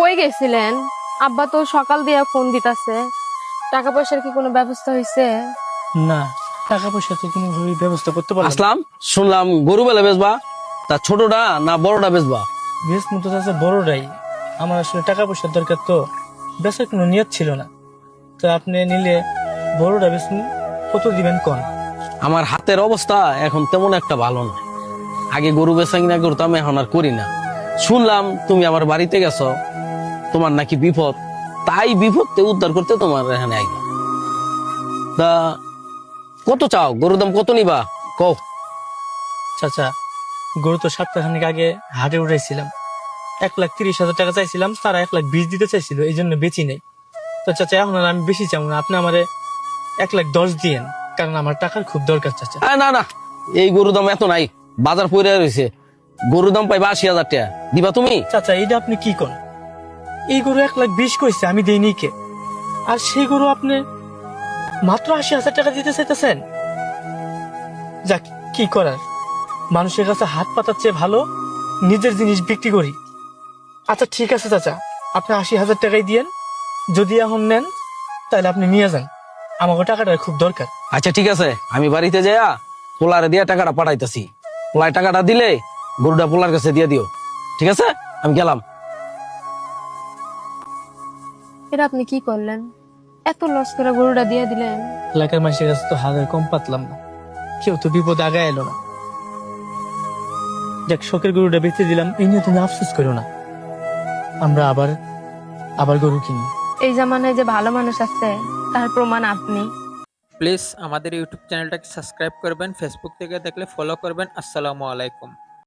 কই গেছিলেন? আব্বা তো সকাল দিয়া ফোন দিতাছে। টাকা পয়সার কি কোনো ব্যবস্থা হয়েছে না টাকা পয়সা তো কোনো ভাবে ব্যবস্থা করতে পারলাম আসলাম শুনলাম গরু বেলা বেচবা তা ছোটটা না বড়টা বেচবা? বেশ মতো আছে বড়টাই। আমার আসলে টাকা পয়সার দরকার তো বেচার কোনো নিয়ত ছিল না। তো আপনি নিলে বড়টা বেশ কত দিবেন কোন? আমার হাতের অবস্থা এখন তেমন একটা ভালো না। আগে গরু বেচা কিনা করতাম এখন আর করি না। শুনলাম তুমি আমার বাড়িতে গেছো তোমার নাকি বিপদ? তাই বিপদকে উদ্ধার করতে তোমার এখানে আইলাম তা কত চাও? গরুর দাম কত নিবা? কও। চাচা গরু তো সপ্তাহখানিক আগে হাটে উঠাইছিলাম। এক লাখ তিরিশ হাজার টাকা চাইছিলাম তারা এক লাখ বিশ দিতে চাইছিল এই জন্য বেচি নেই। তো চাচা এখন আর আমি বেশি চাই না আপনি আমারে এক লাখ দশ দিয়েন কারণ আমার টাকার খুব দরকার চাচা। আরে না না এই গরুর দাম এত নাই বাজার পড়ে রয়েছে গরুর দাম পাইবা আশি হাজার টাকা। দিবা তুমি? চাচা এইটা আপনি কি করেন এই গরু এক লাখ বিশ কইছে, আমি দেইনি কে। আর সেই গরু আপনি মাত্র আশি হাজার টাকা দিতে চাইতেছেন? যাক, কি করার? মানুষের কাছে হাত পাতার চেয়ে ভালো, নিজের জিনিস বিক্রি করি। আচ্ছা ঠিক আছে, চাচা, আপনি আশি হাজার টাকাই দিয়েন। যদি এখন নেন, তাহলে আপনি নিয়ে যান। আমাকে টাকাটা খুব দরকার। আচ্ছা ঠিক আছে, আমি বাড়িতে যাইয়া পোলারে দিয়া টাকাটা পাঠাইতেছি। পোলায় টাকাটা দিলে গরুটা পোলার কাছে দিয়ে দিও। ঠিক আছে? আমি গেলাম। এটা আপনি কি করলেন? এত লস করে গরুটা দিয়ে দিলেন। এলাকার মানুষের কাছে তো হাজার কম পাতলাম না। কেউ তো বিপদ আগায় এলো না। যাক শখের গরুটা বেঁচে দিলাম এই নিয়ে তুমি আফসোস করো না। আমরা আবার আবার গরু কিনি। এই জামানায় যে ভালো মানুষ আছে তার প্রমাণ আপনি। প্লিজ আমাদের ইউটিউব চ্যানেলটাকে সাবস্ক্রাইব করবেন ফেসবুক থেকে দেখলে ফলো করবেন। আসসালামু আলাইকুম।